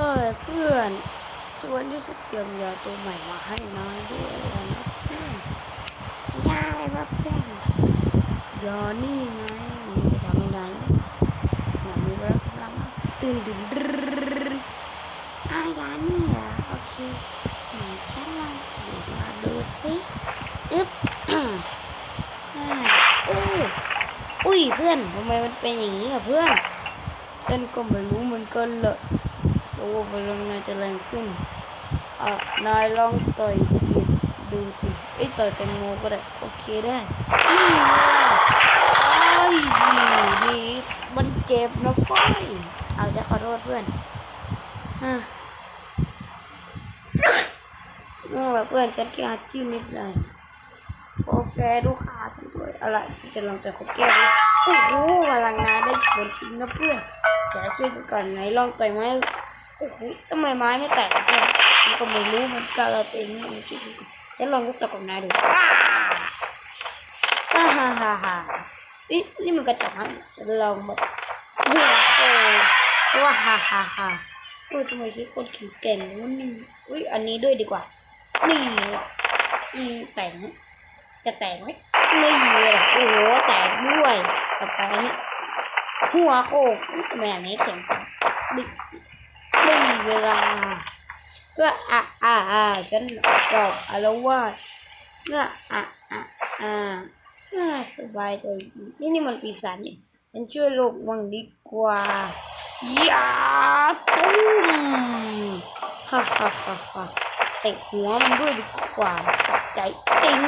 ฮ้ยเพื่อนชวนที่สุดเตรียมยาตัวใหม่มาให้นายด้วยนะเพื่อนยาอะไรวะเพื่อนยานี่ไงจะทำให้นายหนังมีรักพลังตื่นดึงดรึ๊ดอายานี่เหรอโอเคหนฉันลองดูมาดูสิอึ๊บอ่าโอ้อุ้ยเพื่อนทำไมมันเป็นอย่างนี้อะเพื่อนฉันก็ไม่รู้เหมือนกันเลย ต่ว่าพลังนายจะแรงขึ้นอะนายลองต่อยดูสิไอ้ยต่อยแตงโมก็ได้โอเคได้นี่ไอ้ยนี่มันเจ็บนะไฟเอาจะขอโทษเพื่อนอะนั่นแหละเพื่อนฉันแค่อาชีพนิดหน่อยโอเคดูขาฉันด้วยอะไรฉันจะลองแต่ขอแก้วโอ้โหพลังงานได้ผลจริงนะเพื่อนแต่ช่วยกันก่อนไหนลองต่อยไหม โอ้โหทำไมไม้ไม่แตกอะเพื่อนมันก็ไม่รู้มันกันเราตัวเองม่รู้จริงฉันลองทดสอบกับนายดูอ้าฮ่าฮ่าฮ่านี่นี่มันกระจกฮะฉันลองแบบหัวโอ้ว้าฮ่าฮ่าฮ่าโอ้ทำไมฉันคนข็งแกร่งวะนี่อุ้ยอันนี้ด้วยดีกว่า นี่อืมแต่งจะแตกไหมนี่เลยโอ้โหแตกด้วยต่อไปอันนี้หัวโคกทำไมอันนี้เสียงดั งดินี่เวลาก็อะอะอะฉันชอบอารวาสก็อะอะอะอะสบายใจนี่นี่มันปีศาจเนี่ยฉันช่วยโลกมังดีกว่ายาตุ้มฮ่าฮ่าฮ่าฮ่าเตะหัวมันด้วยดีกว่าใจจริง